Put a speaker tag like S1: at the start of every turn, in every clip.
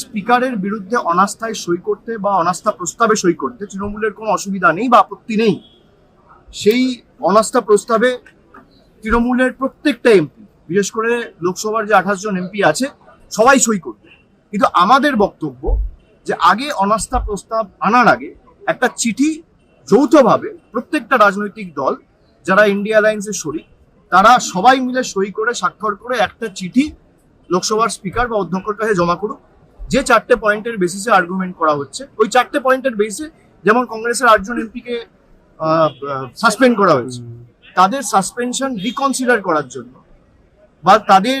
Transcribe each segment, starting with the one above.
S1: স্পিকারের বিরুদ্ধে অনাস্থায় সই করতে বা অনাস্থা প্রস্তাবে সই করতে তৃণমূলের কোনো অসুবিধা নেই বা আপত্তি নেই। সেই অনাস্থা প্রস্তাবে তৃণমূলের প্রত্যেকটা এমপি, বিশেষ করে লোকসভার যে আঠাশ জন এমপি আছে, সবাই সই করবে। কিন্তু আমাদের বক্তব্য যে আগে অনাস্থা প্রস্তাব আনার আগে একটা চিঠি যৌথভাবে প্রত্যেকটা রাজনৈতিক দল, যারা ইন্ডিয়া অ্যালায়েন্সের শরিক, তারা সবাই মিলে সই করে, স্বাক্ষর করে একটা চিঠি লোকসভার স্পিকার বা অধ্যক্ষের কাছে জমা করুক। যে চারটে পয়েন্টের বেসিসে আর্গুমেন্ট করা হচ্ছে, ওই চারটে পয়েন্টের বেসিসে যেমন কংগ্রেসের আটজন এমপিকে সাসপেন্ড করা হয়েছে, তাদের সাসপেনশন রিকনসিডার করার জন্য বা তাদের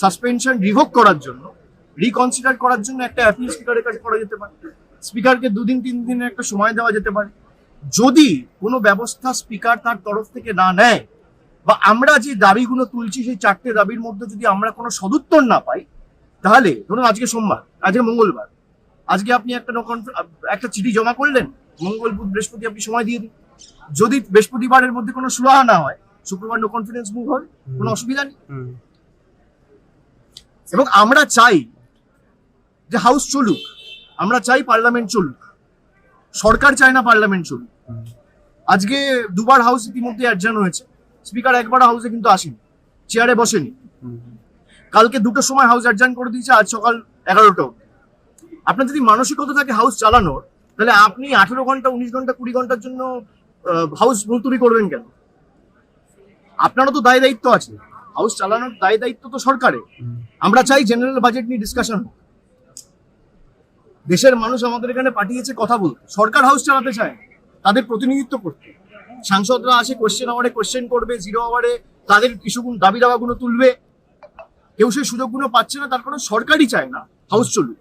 S1: সাসপেনশন রিভোক করার জন্য রিকনসিডার করার জন্য একটা অ্যাপিল স্পিকারের কাছে করা যেতে পারে স্পিকারকে দুদিন, তিন দিনের একটা সময় দেওয়া যেতে পারে। যদি কোনো ব্যবস্থা স্পিকার তার তরফ থেকে না নেয় বা আমরা যে দাবিগুলো তুলছি সেই চারটে দাবির মধ্যে যদি আমরা কোনো সদুত্তর না পাই তাহলে ধরুন আজকে সোমবার আজকে মঙ্গলবার আজকে আপনি একটা একটা চিঠি জমা করলেন মঙ্গল বুধ বৃহস্পতি আপনি সময় দিয়ে দিন। যদি বৃহস্পতিবারের মধ্যে কোনো সুরাহা না হয় শুক্রবার নো কনফিডেন্স মুভ হবে কোনো অসুবিধা নেই। এবং আমরা চাই যে হাউস চলুক আমরা চাই পার্লামেন্ট চলুক সরকার চায় না পার্লামেন্ট চলুক। আজকে দুবার হাউস ইতিমধ্যে অ্যাডজার্ন হয়েছে স্পিকার একবার হাউসে কিন্তু আসেনি চেয়ারে বসেনি। কালকে দুটোর সময় হাউস অ্যাডজার্ন করে দিয়েছে, আজ সকাল এগারোটা অবধি। আপনার যদি মানসিকতা থাকে হাউস চালানোর, তাহলে আপনি আঠেরো ঘণ্টা, উনিশ ঘণ্টা, কুড়ি ঘণ্টার জন্য হাউস মুলতুবি করবেন কেন? আপনারও তো দায় দায়িত্ব আছে। হাউস চালানোর দায় দায়িত্ব তো সরকারের। আমরা চাই জেনারেল বাজেট নিয়ে ডিসকাশন হোক। দেশের মানুষ আমাদের এখানে পাঠিয়েছে কথা বলতে। সরকার হাউস চালাতে চায়, তাদের প্রতিনিধিত্ব করতে। সাংসদরা আসে কোশ্চেন আওয়ারে কোশ্চেন করবে জিরো আওয়ারে তাদের কিছু দাবি দাবাগুলো তুলবে। কেউ সেই সুযোগগুলো পাচ্ছে না তার কারণ সরকারই চায় না হাউস চলুক।